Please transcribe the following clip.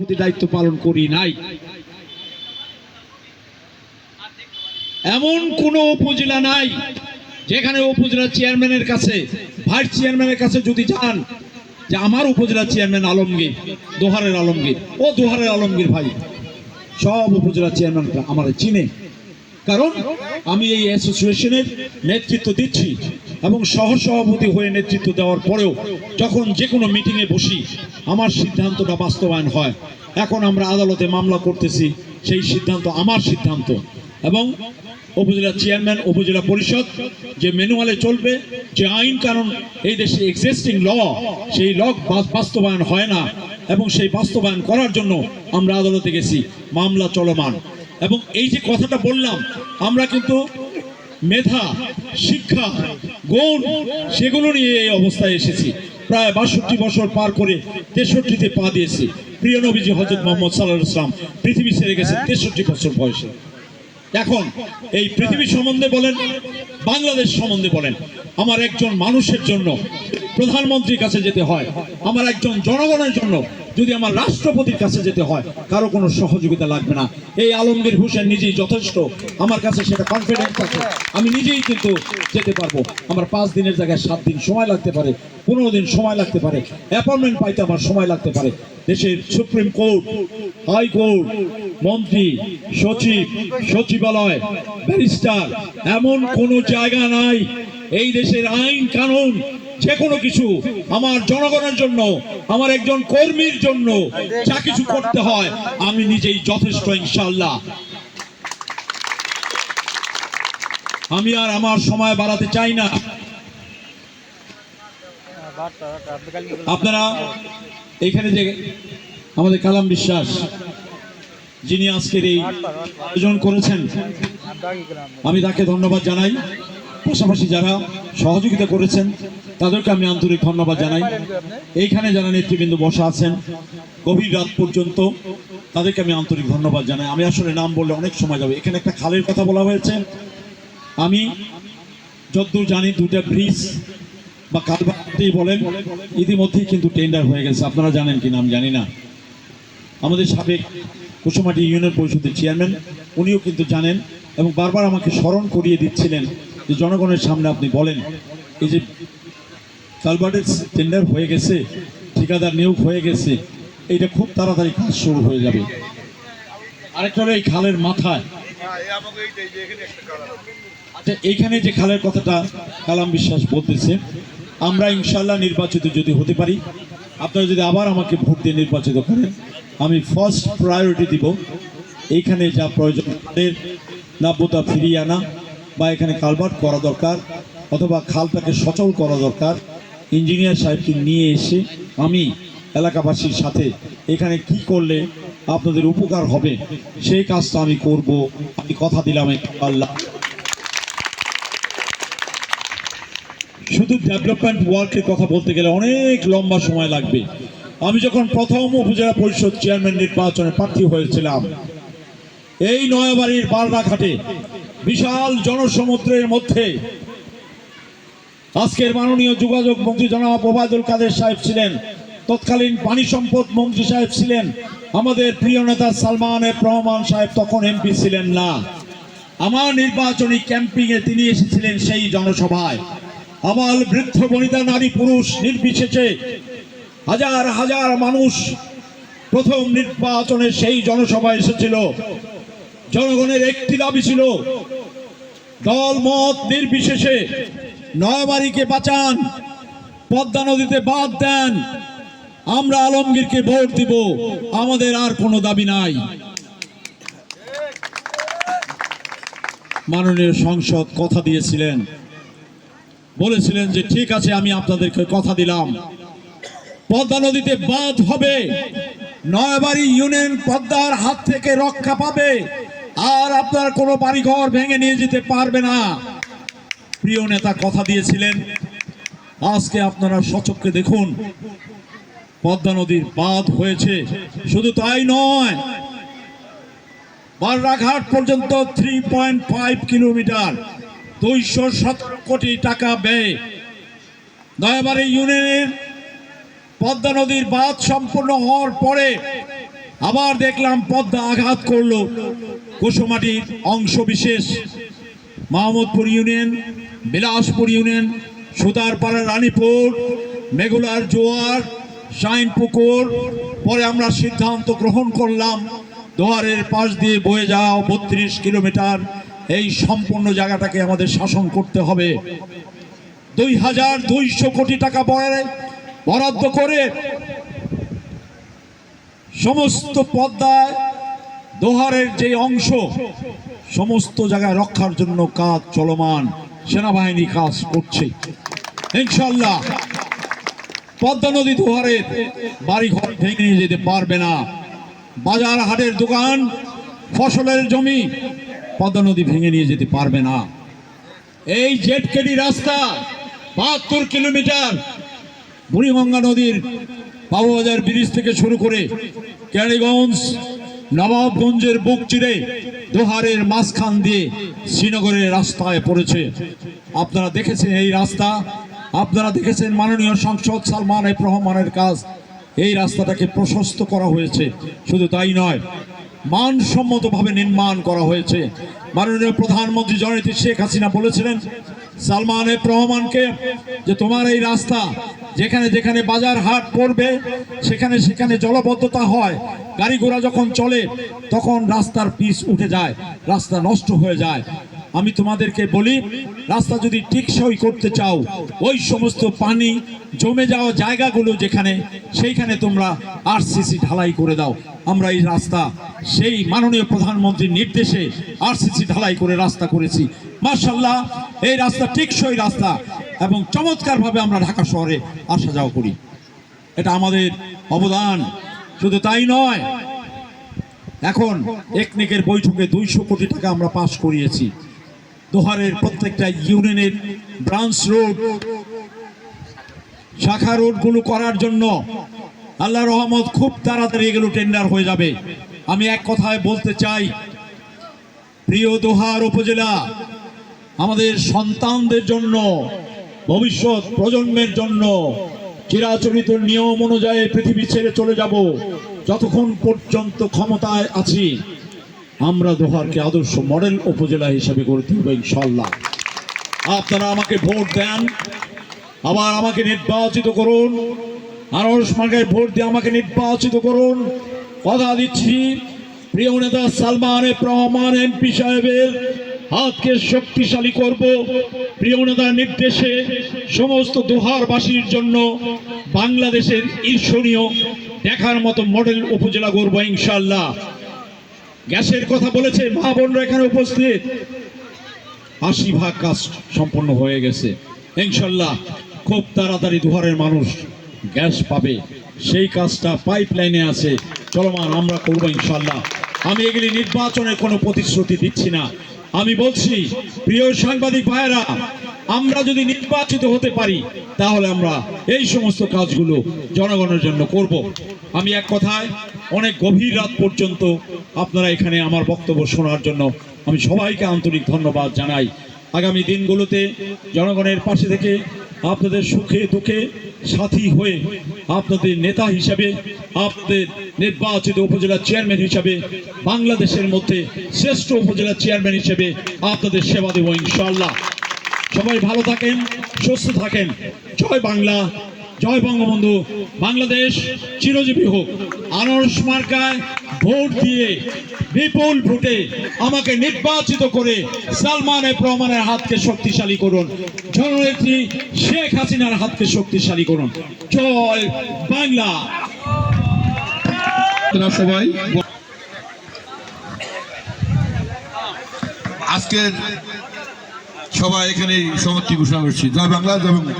সভাপতি দায়িত্ব পালন করি নাই। এমন কোন উপজেলা নাই, যেখানে উপজেলা চেয়ারম্যানের কাছে, ভাইস চেয়ারম্যানের কাছে যদি যান, যে আমার উপজেলা চেয়ারম্যান আলমগীর, দোহারের আলমগীর। ও দোহারের আলমগীর ভাই, সব উপজেলা চেয়ারম্যান আমার চিনে। কারণ আমি এই অ্যাসোসিয়েশনের নেতৃত্ব দিচ্ছি এবং সহ সভাপতি হয়ে নেতৃত্ব দেওয়ার পরেও যখন যে কোনো মিটিংয়ে বসি, আমার সিদ্ধান্তটা বাস্তবায়ন হয়। এখন আমরা আদালতে মামলা করতেছি, সেই সিদ্ধান্ত আমার সিদ্ধান্ত। এবং উপজেলা চেয়ারম্যান, উপজেলা পরিষদ যে ম্যানুয়ালে চলবে, যে আইন কানুন এই দেশে এক্সিস্টিং ল সেই ল বাস্তবায়ন হয় না। এবং সেই বাস্তবায়ন করার জন্য আমরা আদালতে গেছি। মামলা চলমান। এবং এই যে কথাটা বললাম, আমরা কিন্তু মেধা, শিক্ষা, গুণ, সেগুলো নিয়ে এই অবস্থায় এসেছি। প্রায় বাষট্টি বছর পার করে তেষট্টিতে পা দিয়েছি। প্রিয় নবীজি হজরত মোহাম্মদ সাল্লাহ ইসলাম পৃথিবী ছেড়ে গেছে তেষট্টি বছর বয়সে। এখন এই পৃথিবী সম্বন্ধে বলেন, বাংলাদেশ সম্বন্ধে বলেন, আমার একজন মানুষের জন্য প্রধানমন্ত্রীর কাছে যেতে হয়, আমার একজন জনগণের জন্য যদি আমার রাষ্ট্রপতির কাছে যেতে হয়, কারও কোনো সহযোগিতা লাগবে না। এই আলমগীর হোসেন নিজেই যথেষ্ট। আমার কাছে সেটা কনফিডেন্স আছে। আমি নিজেই কিন্তু যেতে পারব। আমার পাঁচ দিনের জায়গায় সাত দিন সময় লাগতে পারে, পনেরো দিন সময় লাগতে পারে অ্যাপয়েন্টমেন্ট পাইতে আমার সময় লাগতে পারে। দেশের সুপ্রিম কোর্ট হাইকোর্ট মন্ত্রী, সচিব, সচিবালয়, ব্যারিস্টার, এমন কোনো জায়গা নাই। এই দেশের আইন কানুন যে কোনো কিছু আমার জনগণের জন্য, আমার একজন কর্মীর জন্য যা কিছু করতে হয়, আমি নিজেই যথেষ্ট ইনশাল্লাহ আমি আর আমার সময় বাড়াতে চাই না। আপনারা এখানে যে আমাদের কালাম বিশ্বাস, যিনি আজকের এই আয়োজন করেছেন, আমি তাকে ধন্যবাদ জানাই। পাশাপাশি যারা সহযোগিতা করেছেন, তাদেরকে আমি আন্তরিক ধন্যবাদ জানাই। এইখানে যারা নেতৃবৃন্দ বসা আছেন, গভীর রাত পর্যন্ত তাদেরকে আমি আন্তরিক ধন্যবাদ জানাই। আমি আসলে নাম বললে অনেক সময় যাবে। এখানে একটা খালের কথা বলা হয়েছে। আমি যতদূর জানি দুটা ব্রিজ বা কালবাটি বলেন, ইতিমধ্যেই কিন্তু টেন্ডার হয়ে গেছে। আপনারা জানেন কিনা আমি জানি না। আমাদের সাবেক কুসুমাটি ইউনিয়ন পরিষদের চেয়ারম্যান উনিও কিন্তু জানেন এবং বারবার আমাকে স্মরণ করিয়ে দিচ্ছিলেন যে জনগণের সামনে আপনি বলেন, এই যে কালবার্টের টেন্ডার হয়ে গেছে, ঠিকাদার নিয়োগ হয়ে গেছে, এইটা খুব তাড়াতাড়ি কাজ শুরু হয়ে যাবে। আরেকটা হলো এই খালের মাথায়। আচ্ছা এইখানে যে খালের কথাটা কালাম বিশ্বাস বলতেছে, আমরা ইনশাল্লাহ নির্বাচিত যদি হতে পারি, আপনারা যদি আবার আমাকে ভোট দিয়ে নির্বাচিত করেন, আমি ফার্স্ট প্রায়োরিটি দিব। এইখানে যা প্রয়োজন, তাদের নাব্যতা ফিরিয়ে আনা বা এখানে কালভার্ট করা দরকার অথবা খালটাকে সচল করা দরকার। ইঞ্জিনিয়ার সাহেবকে নিয়ে এসে আমি এলাকাবাসীর সাথে এখানে কি করলে আপনাদের উপকার হবে, সেই কাজটা আমি করব। আমি কথা দিলাম আল্লাহ। শুধু ডেভেলপমেন্ট ওয়ার্কের কথা বলতে গেলে অনেক লম্বা সময় লাগবে। আমি যখন প্রথম উপজেলা পরিষদ চেয়ারম্যান নির্বাচনে প্রার্থী হয়েছিলাম এই নয়াবাড়ির বাররাঘাটে বিশাল জনসমুদ্রের মধ্যে আজকের মাননীয় যোগাযোগ মন্ত্রী জনাব ওবায়দুল কাদের সাহেব ছিলেন, তৎকালীন পানি সম্পদ মন্ত্রী সাহেব ছিলেন, আমাদের প্রিয় নেতা সালমান এফ রহমান সাহেব তখন এমপি ছিলেন না। আমার নির্বাচনী ক্যাম্পিংয়ে তিনি এসেছিলেন সেই জনসভায়। আমার বৃদ্ধ বনিতা নারী পুরুষ নির্বিশেষে হাজার হাজার মানুষ প্রথম নির্বাচনে সেই জনসভায় এসেছিল। জনগণের একটি দাবি ছিল, দল মত নির্বিশেষে নয়াবাড়িকে বাঁচান, পদ্মা নদীতে বাদ দেন, আমরা আলমগীরকে ভোট দিব, আমাদের আর কোনো দাবি নাই। মাননীয় সংসদ কথা দিয়েছিলেন, বলেছিলেন যে ঠিক আছে, আমি আপনাদেরকে কথা দিলাম। পদ্মা নদীতে বাঁধ হবে, নয়বাড়ি ইউনিয়ন পদ্মার হাত থেকে রক্ষা পাবে। আর আপনার কোনো বাড়িঘর ভেঙে নিয়ে যেতে পারবে না। প্রিয় নেতা, কথা দিয়েছিলেন। আজকে আপনারা সচক্ষে দেখুন, পদ্মা নদীর বাঁধ হয়েছে। শুধু তাই নয় বাররাঘাট পর্যন্ত থ্রি পয়েন্ট ফাইভ কিলোমিটার, দুইশো সতেরো কোটি টাকা ব্যয়। নয়াবাড়ি ইউনিয়নের পদ্মা নদীর বাঁধ সম্পূর্ণ হওয়ার পরে আবার দেখলাম পদ্মা আঘাত করল। কুসুমাটির অংশ বিশেষ মাহমুদপুর ইউনিয়ন, বিলাসপুর ইউনিয়ন, সুতারপাড়া রানীপুর, মেঘুলার জোয়ার শাইন পুকুর পরে আমরা সিদ্ধান্ত গ্রহণ করলাম, দোয়ারের পাশ দিয়ে বয়ে যাও বত্রিশ কিলোমিটার, এই সম্পূর্ণ জায়গাটাকে আমাদের শাসন করতে হবে। দুই হাজার দুইশো কোটি টাকা বরাদ্দ করে সমস্ত পদ্মায় দোহারের যে অংশ, সমস্ত জায়গায় রক্ষার জন্য কাজ চলমান, সেনাবাহিনী কাজ করছে। ইনশাল্লাহ পদ্মা নদী দোহারের বাড়ি ঘর ভেঙে নিয়ে যেতে পারবে না। বাজার হাটের দোকান, ফসলের জমি পদ্মা নদী ভেঙে নিয়ে যেতে পারবে না। এই জেটকেডি রাস্তা বাহাত্তর কিলোমিটার বুড়িগঙ্গা নদীর বাবুবাজার ব্রিজ থেকে শুরু করে ক্যারিগঞ্জ নবাবগঞ্জের বুক চিরে দোহারের মাঝখান দিয়ে শ্রীনগরের রাস্তায় পড়েছে। আপনারা দেখেছেন এই রাস্তা, আপনারা দেখেছেন মাননীয় সংসদ সালমান এফ রহমানের কাজ। এই রাস্তাটাকে প্রশস্ত করা হয়েছে, শুধু তাই নয়, মানসম্মতভাবে নির্মাণ করা হয়েছে। মাননীয় প্রধানমন্ত্রী জননেত্রী শেখ হাসিনা বলেছিলেন সালমান এফ রহমানকে যে তোমার এই রাস্তা যেখানে যেখানে বাজার হাট পড়বে, সেখানে সেখানে জলবদ্ধতা হয়, গাড়ি ঘোড়া যখন চলে, তখন রাস্তার পিচ উঠে যায়, রাস্তা নষ্ট হয়ে যায়। আমি তোমাদেরকে বলি, রাস্তা যদি টিকসই করতে চাও, ওই সমস্ত পানি জমে যাওয়া জায়গাগুলো যেখানে, সেইখানে তোমরা আরসিসি ঢালাই করে দাও। আমরা এই রাস্তা, সেই মাননীয় প্রধানমন্ত্রীর নির্দেশে আরসিসি ঢালাই করে রাস্তা করেছি। মার্শাল্লাহ এই রাস্তা টেকসই রাস্তা এবং চমৎকারভাবে আমরা ঢাকা শহরে আসা যাওয়া করি। এটা আমাদের অবদান, শুধু তাই নয়, এখন একনিকের বৈঠকে দুইশো কোটি টাকা আমরা পাশ করিয়েছি। দোহারের প্রত্যেকটা ইউনিয়নের ব্রাঞ্চ রোড, শাখা রোডগুলো করার জন্য আল্লাহ রহমত খুব তাড়াতাড়ি এগুলো টেন্ডার হয়ে যাবে। আমি এক কথায় বলতে চাই, প্রিয় দোহার উপজেলা আমাদের সন্তানদের জন্য, ভবিষ্যৎ প্রজন্মের জন্য চিরাচরিত নিয়ম অনুযায়ী পৃথিবী ছেড়ে চলে যাব, যতক্ষণ পর্যন্ত ক্ষমতায় আছি। আমরা দোহারকে আদর্শ মডেল উপজেলা হিসেবে গড়ে তুলব ইনশাল্লাহ আপনারা আমাকে ভোট দেন, আবার আমাকে নির্বাচিত করুন, আনারস মার্গায় ভোট দিয়ে আমাকে নির্বাচিত করুন। কথা দিচ্ছি, প্রিয় নেতা সালমান রহমান এমপি সাহেবের হাতকে শক্তিশালী করব। প্রিয় নেতার নির্দেশে সমস্ত দোহারবাসীর জন্য বাংলাদেশের ঈর্ষণীয় দেখার মতো মডেল উপজেলা করব ইনশাল্লাহ গ্যাসের কথা বলেছে, মা বোনরা এখানে উপস্থিত। আশি ভাগ কাজ সম্পন্ন হয়ে গেছে। ইনশাল্লাহ খুব তাড়াতাড়ি দুহারের মানুষ গ্যাস পাবে। সেই কাজটা পাইপ লাইনে আছে। চলমান আমরা করব ইনশাল্লাহ আমি এগুলি নির্বাচনের কোনো প্রতিশ্রুতি দিচ্ছি না। আমি বলছি, প্রিয় সাংবাদিক ভাইয়েরা, আমরা যদি নির্বাচিত হতে পারি, তাহলে আমরা এই সমস্ত কাজগুলো জনগণের জন্য করব। আমি এক কথায়, অনেক গভীর রাত পর্যন্ত আপনারা এখানে আমার বক্তব্য শোনার জন্য আমি সবাইকে আন্তরিক ধন্যবাদ জানাই। আগামী দিনগুলোতে জনগণের পাশে থেকে আপনাদের সুখে দুঃখে সাথী হয়ে আপনাদের নেতা হিসাবে, আপনাদের নির্বাচিত উপজেলা চেয়ারম্যান হিসাবে, বাংলাদেশের মধ্যে শ্রেষ্ঠ উপজেলা চেয়ারম্যান হিসেবে আপনাদের সেবা দেব ইনশাল্লাহ সবাই ভালো থাকেন, সুস্থ থাকেন। জয় বাংলা, জয় বঙ্গবন্ধু। বাংলাদেশ চিরজীবী হোক। আনারস মার্কায় ভোট দিয়ে বিপুল ভোটে আমাকে নির্বাচিত করে সালমান এফ রহমানের হাতকে শক্তিশালী করুন। জননেত্রী শেখ হাসিনার হাতকে শক্তিশালী করুন। জয় বাংলা। সবাই আজকের সবাই এখানে সমাপ্তি ঘোষণা করছি। জয় বাংলা জয় বাংলা।